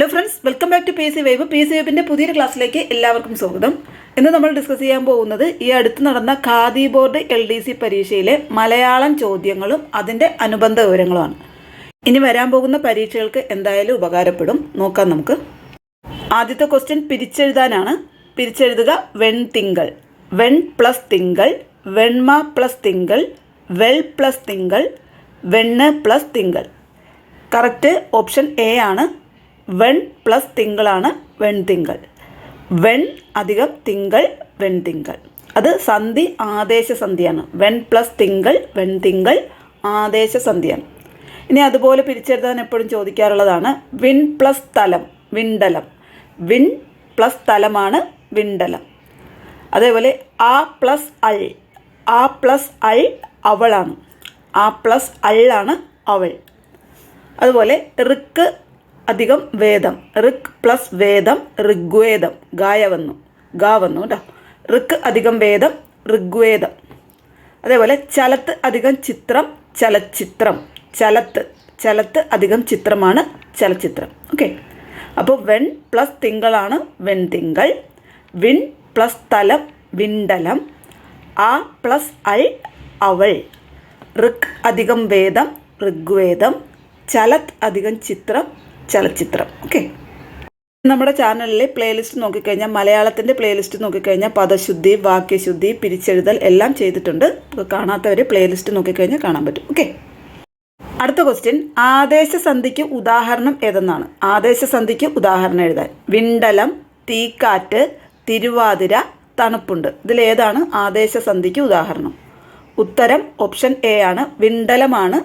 Hello friends welcome back to P S C vibe P S C വൈബിന്റെ പുതിയൊരു ക്ലാസ്സിലേക്ക് എല്ലാവർക്കും സ്വാഗതം. ഇന്ന് നമ്മൾ ഡിസ്കസ് ചെയ്യാൻ പോകുന്നത് ഈ അടുത്ത് നടന്ന khadi board L D C പരീക്ഷയിലെ Malayalam ചോദ്യങ്ങളും അതിന്റെ അനുബന്ധ വിവരങ്ങളുമാണ്. ഇനി വരാൻ പോകുന്ന പരീക്ഷകൾക്ക് എന്തായാലും ഉപകാരപ്പെടും. നോക്കാം നമുക്ക്. ആദ്യത്തെ ക്വസ്റ്റ്യൻ പിരിച്ചെഴുതാനാണ്. പിരിച്ചെഴുതുക വെൺതിങ്കൾ വെൺ പ്ലസ് തിങ്കൾ വെൺമ പ്ലസ് തിങ്കൾ വെൽ പ്ലസ് തിങ്കൾ വെണ്ണ് പ്ലസ് തിങ്കൾ കറക്റ്റ് ഓപ്ഷൻ എ ആണ്. വെൺ പ്ലസ് തിങ്കളാണ് വെൺതിങ്കൾ വെൺ അധികം തിങ്കൾ വെൺതിങ്കൾ അത് സന്ധി ആദേശ സന്ധിയാണ്. വെൺ പ്ലസ് തിങ്കൾ വെൺതിങ്കൾ ആദേശ സന്ധിയാണ്. ഇനി അതുപോലെ പിരിച്ചെഴുതാൻ എപ്പോഴും ചോദിക്കാറുള്ളതാണ് വിൺ പ്ലസ് തലം വിണ്ടലം വിൺ പ്ലസ് തലമാണ് വിണ്ടലം അതേപോലെ ആ പ്ലസ് അൾ ആ പ്ലസ് അൾ അവളാണ്. ആ പ്ലസ് അള്ളാണ് അവൾ. അതുപോലെ ഋക്ക് അധികം വേദം. ഋക് പ്ലസ് വേദം ഋഗ്വേദം. ഗായ വന്നു ഗാ വന്നു കേട്ടോ ഋക്ക് അധികം വേദം ഋഗ്വേദം. അതേപോലെ ചലത്ത് അധികം ചിത്രം ചലച്ചിത്രം. ചലത്ത് ചലത്ത് അധികം ചിത്രമാണ് ചലച്ചിത്രം. ഓക്കെ. അപ്പോൾ വെൺ പ്ലസ് തിങ്കളാണ് വെൺതിങ്കൾ വിൺ പ്ലസ് തലം വിണ്ടലം. ആ പ്ലസ് ഐ അവൾ. ഋക് അധികം വേദം ഋഗ്വേദം. ചലത് അധികം ചിത്രം ചലച്ചിത്രം. ഓക്കെ? നമ്മുടെ ചാനലിലെ പ്ലേലിസ്റ്റ് നോക്കിക്കഴിഞ്ഞാൽ മലയാളത്തിന്റെ പ്ലേലിസ്റ്റ് നോക്കിക്കഴിഞ്ഞാൽ പദശുദ്ധി വാക്യശുദ്ധി പിരിച്ചെഴുതൽ എല്ലാം ചെയ്തിട്ടുണ്ട്. കാണാത്തവർ പ്ലേലിസ്റ്റ് നോക്കിക്കഴിഞ്ഞാൽ കാണാൻ പറ്റും. ഓക്കെ? അടുത്ത ക്വസ്റ്റ്യൻ ആദേശസന്ധിക്ക് ഉദാഹരണം ഏതെന്നാണ്? ആദേശസന്ധിക്ക് ഉദാഹരണം എഴുതാൻ. വിണ്ടലം തീക്കാറ്റ് തിരുവാതിര തണുപ്പുണ്ട്. ഇതിലേതാണ് ആദേശസന്ധിക്ക് ഉദാഹരണം? ഉത്തരം ഓപ്ഷൻ എ ആണ്. വിണ്ടലമാണ്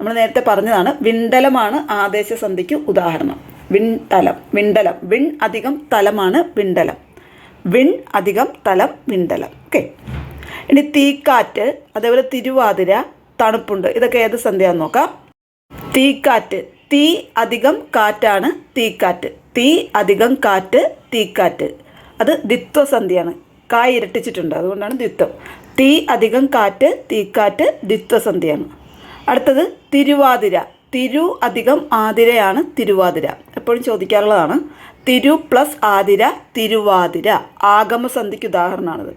നമ്മൾ നേരത്തെ പറഞ്ഞതാണ് വിണ്ടലമാണ് ആദേശസന്ധിക്ക് ഉദാഹരണം. വിൺതലം വിണ്ടലം. വിൺ അധികം തലമാണ് വിണ്ടലം. വിൺ അധികം തലം വിണ്ടലം. ഓക്കെ ഇനി തീക്കാറ്റ് അതേപോലെ തിരുവാതിര തണുപ്പുണ്ട്. ഇതൊക്കെ ഏത് സന്ധ്യയാന്ന് നോക്കാം. തീക്കാറ്റ് തീ അധികം കാറ്റാണ് തീക്കാറ്റ്. തീ അധികം കാറ്റ് തീക്കാറ്റ്. അത് ദ്വിത്വസന്ധ്യയാണ് കായ് ഇരട്ടിച്ചിട്ടുണ്ട്. അതുകൊണ്ടാണ് ദ്വിത്വം. തീ അധികം കാറ്റ് തീക്കാറ്റ് ദ്വിത്വസന്ധിയാണ് അടുത്തത് തിരുവാതിര. തിരു അധികം ആതിരയാണ് തിരുവാതിര. എപ്പോഴും ചോദിക്കാറുള്ളതാണ്. തിരു പ്ലസ് ആതിര തിരുവാതിര. ആഗമസന്ധിക്ക് ഉദാഹരണമാണിത്.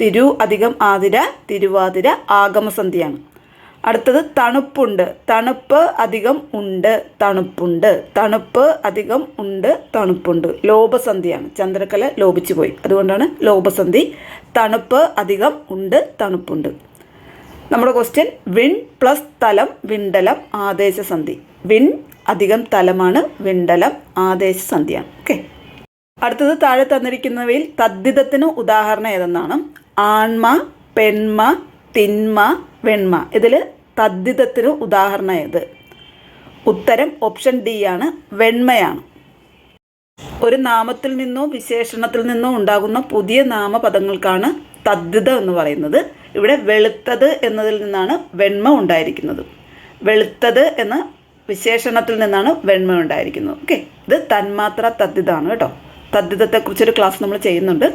തിരു അധികം ആതിര തിരുവാതിര ആഗമസന്ധിയാണ് അടുത്തത് തണുപ്പുണ്ട്. തണുപ്പ് അധികം ഉണ്ട് തണുപ്പുണ്ട്. തണുപ്പ് അധികം ഉണ്ട് തണുപ്പുണ്ട്. ലോപസന്ധിയാണ് ചന്ദ്രക്കല ലോപിച്ചു പോയി. അതുകൊണ്ടാണ് ലോപസന്ധി. തണുപ്പ് അധികം ഉണ്ട് തണുപ്പുണ്ട്. നമ്മുടെ ക്വസ്റ്റ്യൻ വിൺ പ്ലസ് തലം വിണ്ടലം ആദേശസന്ധി വിൺ അധികം തലമാണ് വിണ്ടലം ആദേശസന്ധിയാണ് ഓക്കെ അടുത്തത് താഴെ തന്നിരിക്കുന്നവയിൽ തദ്ധിതത്തിന് ഉദാഹരണം ഏതെന്നാണ്? ആൺമ പെൺമ തിന്മ വെൺമ. ഇതിൽ തദ്ധിതത്തിന് ഉദാഹരണം ഏത്? ഉത്തരം ഓപ്ഷൻ ഡി ആണ് വെൺമയാണ്. ഒരു നാമത്തിൽ നിന്നോ വിശേഷണത്തിൽ നിന്നോ ഉണ്ടാകുന്ന പുതിയ നാമപദങ്ങൾക്കാണ് തദ്ധിതം എന്ന് പറയുന്നത് ഇവിടെ വെളുത്തത് എന്നതിൽ നിന്നാണ് വെണ്മ ഉണ്ടായിരിക്കുന്നത്. വെളുത്തത് എന്ന വിശേഷണത്തിൽ നിന്നാണ് വെണ്മ ഉണ്ടായിരിക്കുന്നത്. ഓക്കെ ഇത് തന്മാത്ര തദ്ധിതാണ് കേട്ടോ. തദ്ധിതത്തെക്കുറിച്ചൊരു ക്ലാസ് നമ്മൾ ചെയ്യുന്നുണ്ട്.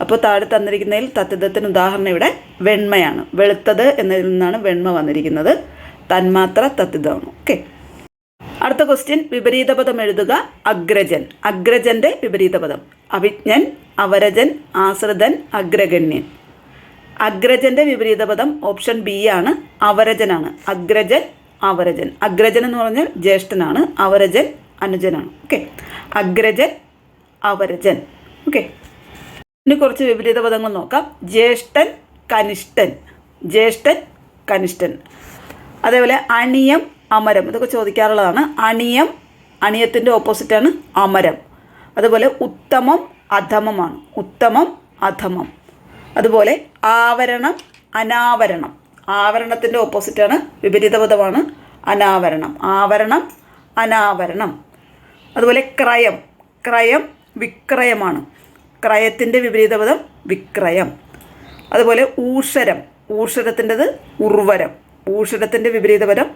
അപ്പോൾ താഴെ തന്നിരിക്കുന്നതിൽ തദ്ധിതത്തിന് ഉദാഹരണം ഇവിടെ വെണ്മയാണ്. വെളുത്തത് എന്നതിൽ നിന്നാണ് വെണ്മ വന്നിരിക്കുന്നത്. തന്മാത്ര തദ്ധിതമാണ് ഓക്കെ അടുത്ത ക്വസ്റ്റ്യൻ വിപരീത പദം എഴുതുക അഗ്രജൻ. അഗ്രജന്റെ വിപരീത പദം അവരജൻ ആശ്രിതൻ അഗ്രഗണ്യൻ. അഗ്രജന്റെ വിപരീത പദം ഓപ്ഷൻ ബി ആണ് അവരജനാണ്. അഗ്രജൻ അവരജൻ. അഗ്രജൻ എന്ന് പറഞ്ഞാൽ ജ്യേഷ്ഠനാണ് അവരജൻ അനുജനാണ്. ഓക്കെ അഗ്രജൻ അവരജൻ. ഓക്കെ ഇനി കുറച്ച് വിപരീത പദങ്ങൾ നോക്കാം. ജ്യേഷ്ഠൻ കനിഷ്ഠൻ. ജ്യേഷ്ഠൻ കനിഷ്ഠൻ. അതേപോലെ അണിയം അമരം. ഇതൊക്കെ ചോദിക്കാറുള്ളതാണ്. അണിയം അണിയത്തിന്റെ ഓപ്പോസിറ്റാണ് അമരം. അതുപോലെ ഉത്തമം അധമമാണ്. ഉത്തമം അധമം. അതുപോലെ ആവരണം അനാവരണം. ആവരണത്തിന്റെ ഓപ്പോസിറ്റാണ് വിപരീത പദമാണ് അനാവരണം. ആവരണം അനാവരണം. അതുപോലെ ക്രയം. ക്രയം വിക്രയമാണ്. ക്രയത്തിന്റെ വിപരീത പദം വിക്രയം. അതുപോലെ ഊഷരം ഊഷരത്തിന്റെത് ഉർവരം. ഊഷരത്തിന്റെ വിപരീത പദം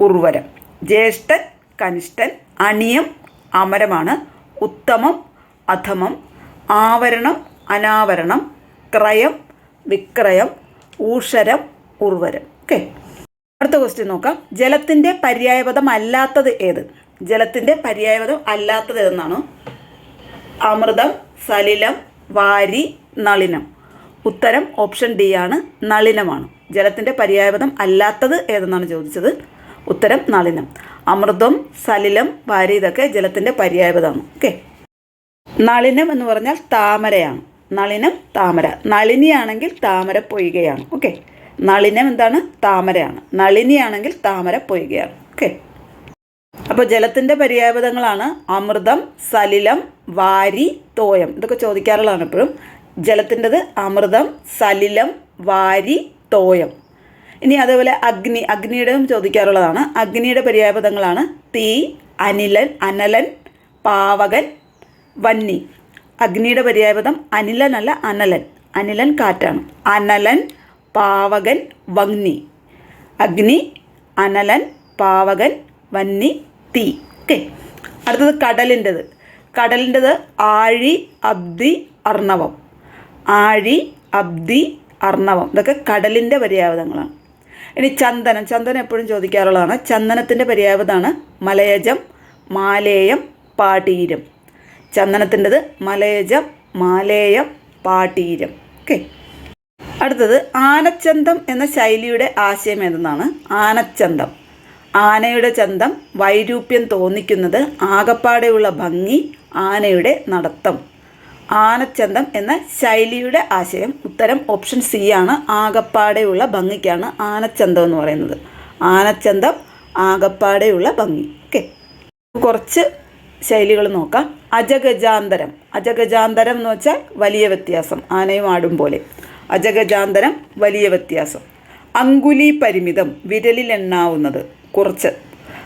ഉർവരം. ജ്യേഷ്ഠൻ കനിഷ്ഠൻ അണിയം അമരമാണ്. ഉത്തമം അധമം. ആവരണം അനാവരണം. ക്രയം വിക്രയം ഊഷരം ഉർവരം. ഓക്കെ അടുത്ത ക്വസ്റ്റ്യൻ നോക്കാം. ജലത്തിന്റെ പര്യായപദം അല്ലാത്തത് ഏത്? ജലത്തിന്റെ പര്യായപദം അല്ലാത്തത് ഏതെന്നാണ്? അമൃതം സലിലം വാരി നളിനം. ഉത്തരം ഓപ്ഷൻ ഡി ആണ്. നളിനമാണ്. ജലത്തിന്റെ പര്യായപദം അല്ലാത്തത് ഏതെന്നാണ് ചോദിച്ചത്? ഉത്തരം നളിനം. അമൃതം സലിലം വാരി ഇതൊക്കെ ജലത്തിന്റെ പര്യായപദമാണ്. ഓക്കെ നളിനം എന്ന് പറഞ്ഞാൽ താമരയാണ്. നളിനം താമര. നളിനിയാണെങ്കിൽ താമര പൊയ്കയാണ്. ഓക്കെ നളിനം എന്താണ്? താമരയാണ്. നളിനിയാണെങ്കിൽ താമര പൊയ്കയാണ്. ഓക്കെ അപ്പോൾ ജലത്തിന്റെ പര്യായപദങ്ങളാണ് അമൃതം സലിലം വാരി തോയം. ഇതൊക്കെ ചോദിക്കാറുള്ളതാണ് എപ്പോഴും. ജലത്തിന്റെത് അമൃതം സലിലം വാരി തോയം. ഇനി അതേപോലെ അഗ്നി. അഗ്നിയുടെയും ചോദിക്കാറുള്ളതാണ്. അഗ്നിയുടെ പര്യായപദങ്ങളാണ് തീ അനിലൻ അനലൻ പാവകൻ വന്നി. അഗ്നിയുടെ പര്യായപദം അനിലനല്ല അനലൻ. അനിലൻ കാറ്റാണ്. അനലൻ പാവകൻ വഗ്നി. അഗ്നി അനലൻ പാവകൻ വന്നി തീ. ഓക്കെ. അടുത്തത് കടലിന്റെത്. കടലിന്റെത് ആഴി അബ്ദി അർണവം. ആഴി അബ്ദി അർണവം. ഇതൊക്കെ കടലിന്റെ പര്യായപദങ്ങളാണ്. ഇനി ചന്ദനം. ചന്ദനം എപ്പോഴും ചോദിക്കാറുള്ളതാണ്. ചന്ദനത്തിന്റെ പര്യായപദമാണ് മലയജം മാലേയം പാട്ടീരം. ചന്ദനത്തിന്റെത് മലേജം മാലേയം പാട്ടീരം ഓക്കെ. അടുത്തത് ആനച്ചന്തം എന്ന ശൈലിയുടെ ആശയം എന്തെന്നാണ് ആനച്ചന്തം. ആനയുടെ ചന്തം വൈരൂപ്യം തോന്നിക്കുന്നത് ആകപ്പാടെയുള്ള ഭംഗി ആനയുടെ നടത്തം. ആനച്ചന്തം എന്ന ശൈലിയുടെ ആശയം ഉത്തരം ഓപ്ഷൻ സി ആണ്. ആകപ്പാടെയുള്ള ഭംഗിക്കാണ് ആനച്ചന്തം എന്ന് പറയുന്നത്. ആനച്ചന്തം ആകപ്പാടെയുള്ള ഭംഗി. ഓക്കെ. കുറച്ച് ശൈലികൾ നോക്കാം. അജഗജാന്തരം. അജഗജാന്തരം എന്ന് വെച്ചാൽ വലിയ വ്യത്യാസം. ആനയും ആടും പോലെ. അജഗജാന്തരം വലിയ വ്യത്യാസം. അങ്കുലി പരിമിതം വിരലിൽ എണ്ണാവുന്നത്. കുറച്ച്.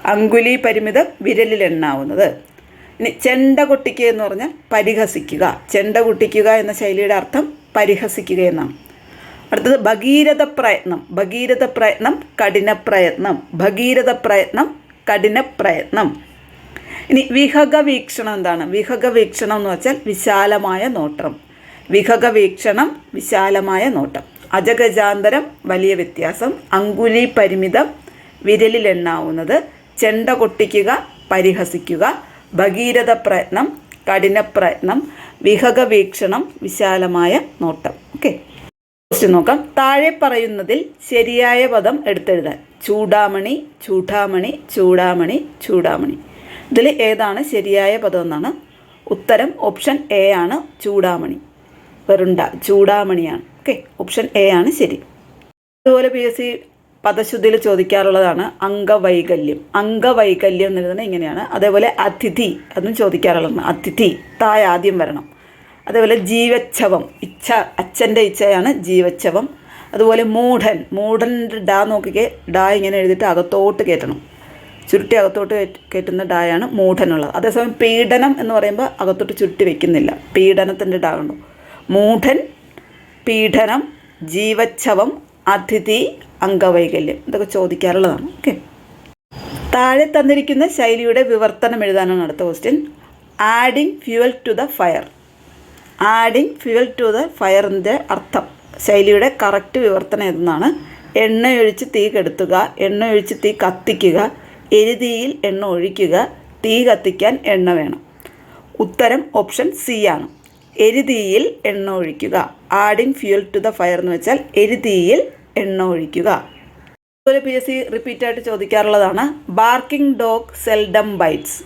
അങ്കുലി പരിമിതം വിരലിൽ എണ്ണാവുന്നത്. ഇനി ചെണ്ട കൊട്ടിക്കുക എന്ന് പറഞ്ഞാൽ പരിഹസിക്കുക. ചെണ്ട കൊട്ടിക്കുക എന്ന ശൈലിയുടെ അർത്ഥം പരിഹസിക്കുക എന്നാണ്. അടുത്തത് ഭഗീരഥ പ്രയത്നം. ഭഗീരഥ പ്രയത്നം കഠിന പ്രയത്നം. ഭഗീരഥ പ്രയത്നം കഠിന പ്രയത്നം. ഇനി വിഹക വീക്ഷണം എന്താണ്? വിഹക വീക്ഷണം എന്ന് വെച്ചാൽ വിശാലമായ നോട്ടം. വിഹക വീക്ഷണം വിശാലമായ നോട്ടം. അജഗജാന്തരം വലിയ വ്യത്യാസം. അങ്കുലി പരിമിതം വിരലിലെണ്ണാവുന്നത് ചെണ്ട കൊട്ടിക്കുക പരിഹസിക്കുക. ഭഗീരഥ പ്രയത്നം കഠിന പ്രയത്നം. വിഹക വീക്ഷണം വിശാലമായ നോട്ടം. ഓക്കെ. നോക്കാം. താഴെ പറയുന്നതിൽ ശരിയായ പദം എടുത്തെഴുതാൻ. ചൂടാമണി ചൂടാമണി ചൂടാമണി ചൂടാമണി. ഇതിൽ ഏതാണ് ശരിയായ പദം എന്നാണ്. ഉത്തരം ഓപ്ഷൻ എ ആണ് ചൂടാമണി. വെറുണ്ട ചൂടാമണിയാണ്. ഓക്കെ ഓപ്ഷൻ എ ആണ് ശരി. അതുപോലെ പി എസ് സി പദശുദ്ധിയിൽ ചോദിക്കാറുള്ളതാണ് അംഗവൈകല്യം. അംഗവൈകല്യം എന്ന് പറയുന്നത് ഇങ്ങനെയാണ്. അതേപോലെ അതിഥി അതും ചോദിക്കാറുള്ളതാണ്. അതിഥി തായ ആദ്യം വരണം. അതേപോലെ ജീവച്ഛവം ഇച്ഛ അച്ഛന്റെ ഇച്ഛയാണ് ജീവച്ഛവം. അതുപോലെ മൂഢൻ മൂഢന്റെ ഡാ നോക്കിക്കേ ഡാ ഇങ്ങനെ എഴുതിയിട്ട് അകത്തോട്ട് കയറ്റണം. ചുരുട്ടി അകത്തോട്ട് കയറ്റുന്ന ഡായാണ് മൂഢനുള്ളത്. അതേസമയം പീഡനം എന്ന് പറയുമ്പോൾ അകത്തോട്ട് ചുരുട്ടി വെക്കുന്നില്ല. പീഡനത്തിന്റെ ഡാ ഉണ്ടോ മൂഢൻ പീഡനം ജീവച്ഛവം അതിഥി അംഗവൈകല്യം. ഇതൊക്കെ ചോദിക്കാറുള്ളതാണ്. ഓക്കെ താഴെ തന്നിരിക്കുന്ന ശൈലിയുടെ വിവർത്തനം എഴുതാനാണ് അടുത്ത question adding fuel to the fire adding fuel to the ഫയറിന്റെ അർത്ഥം. ശൈലിയുടെ കറക്റ്റ് വിവർത്തനം ഏതെന്നാണ്? എണ്ണയൊഴിച്ച് തീ കെടുത്തുക എണ്ണയൊഴിച്ച് തീ കത്തിക്കുക എരുതിയിൽ എണ്ണ ഒഴിക്കുക. തീ കത്തിക്കാൻ എണ്ണ വേണം. ഉത്തരം ഓപ്ഷൻ സി ആണ്. എരുതിയിൽ എണ്ണ ഒഴിക്കുക. Adding fuel to the fire എന്ന് വെച്ചാൽ എരുതിയിൽ എണ്ണ ഒഴിക്കുക. അതുപോലെ പി എസ് സി റിപ്പീറ്റായിട്ട് ചോദിക്കാറുള്ളതാണ്. Barking dog seldom bites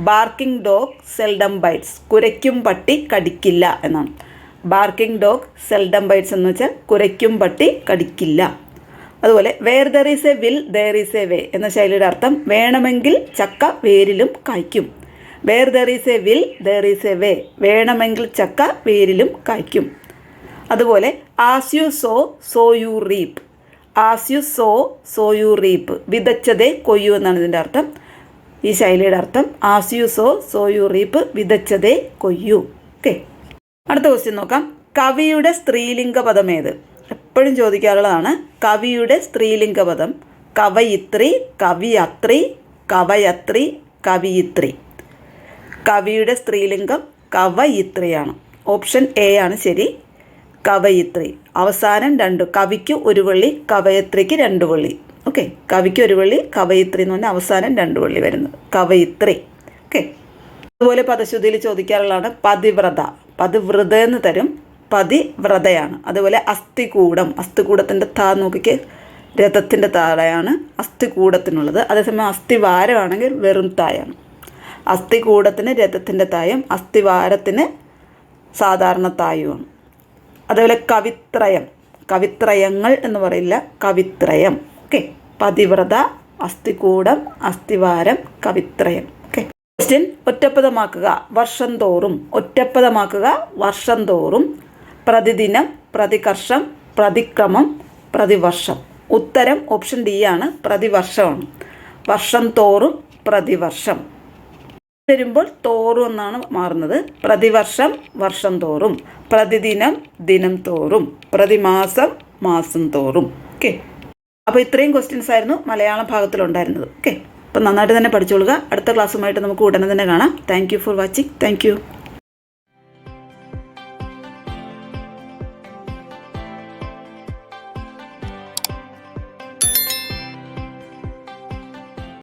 barking dog seldom bites കുരയ്ക്കും പട്ടി കടിക്കില്ല എന്നാണ്. ബാർക്കിംഗ് ഡോഗ് സെൽഡം ബൈറ്റ്സ് എന്ന് വെച്ചാൽ കുരയ്ക്കും പട്ടി കടിക്കില്ല. അതുപോലെ where there is a will there is a way എന്ന ശൈലിയുടെ അർത്ഥം വേണമെങ്കിൽ ചക്ക വേരിലും കായ്ക്കും. Where there is a will there is a way വേണമെങ്കിൽ ചക്ക വേരിലും കായ്ക്കും. അതുപോലെ as you sow so you reap as you sow so you reap വിതച്ചതേ കൊയ്യു എന്നാണ് ഇതിന്റെ അർത്ഥം. ഈ ശൈലിയുടെ അർത്ഥം as you sow so you reap വിതച്ചതേ കൊയ്യു. ഓക്കെ അടുത്ത ക്വസ്റ്റ്യൻ നോക്കാം. കവിയുടെ സ്ത്രീലിംഗ പദം ഏത്? എപ്പോഴും ചോദിക്കാറുള്ളതാണ് കവിയുടെ സ്ത്രീലിംഗപദം കവയിത്രി കവിയത്രി കവയത്രി കവിയിത്രി. കവിയുടെ സ്ത്രീലിംഗം കവയിത്രിയാണ്. ഓപ്ഷൻ എ ആണ് ശരി. കവയിത്രി. അവസാനം രണ്ട്. കവിക്ക് ഒരു വള്ളി കവയത്രിക്ക് രണ്ട് വള്ളി. ഓക്കെ. കവിക്ക് ഒരു വള്ളി കവയിത്രി എന്ന് പറഞ്ഞാൽ അവസാനം രണ്ട് വള്ളി വരുന്നത്. കവയിത്രി. ഓക്കെ. അതുപോലെ പദശുദ്ധിയിൽ ചോദിക്കാറുള്ളതാണ് പതിവ്രത. പതിവ്രത എന്ന് തരും. പതിവ്രതയാണ്. അതുപോലെ അസ്ഥികൂടം അസ്ഥികൂടത്തിന്റെ താ നോക്കിക്ക് രഥത്തിന്റെ താഴെയാണ് അസ്ഥികൂടത്തിനുള്ളത്. അതേസമയം അസ്ഥിവാരമാണെങ്കിൽ വെറും തായാണ്. അസ്ഥികൂടത്തിന് രഥത്തിന്റെ തായും അസ്ഥിവാരത്തിന് സാധാരണ തായുമാണ്. അതേപോലെ കവിത്രയം കവിത്രയങ്ങൾ എന്ന് പറയില്ല കവിത്രയം. ഓക്കെ പതിവ്രത അസ്ഥികൂടം അസ്ഥിവാരം കവിത്രയം. ഓക്കെ ക്വസ്റ്റ്യൻ ഒറ്റപ്പദമാക്കുക വർഷം തോറും ഒറ്റപ്പദമാക്കുക വർഷം തോറും പ്രതിദിനം പ്രതികർഷം പ്രതിക്രമം പ്രതിവർഷം. ഉത്തരം ഓപ്ഷൻ ഡി ആണ് പ്രതിവർഷമാണ്. വർഷം തോറും പ്രതിവർഷം. വരുമ്പോൾ തോറും എന്നാണ് മാറുന്നത്. പ്രതിവർഷം വർഷം തോറും. പ്രതിദിനം ദിനം തോറും. പ്രതിമാസം മാസം തോറും. ഓക്കെ. അപ്പോൾ ഇത്രയും ക്വസ്റ്റ്യൻസ് ആയിരുന്നു മലയാളം ഭാഗത്തിലുണ്ടായിരുന്നത്. ഓക്കെ. അപ്പോൾ നന്നായിട്ട് തന്നെ പഠിച്ചോളുക. അടുത്ത ക്ലാസ്സുമായിട്ട് നമുക്ക് ഉടനെ തന്നെ കാണാം. Thank for watching thank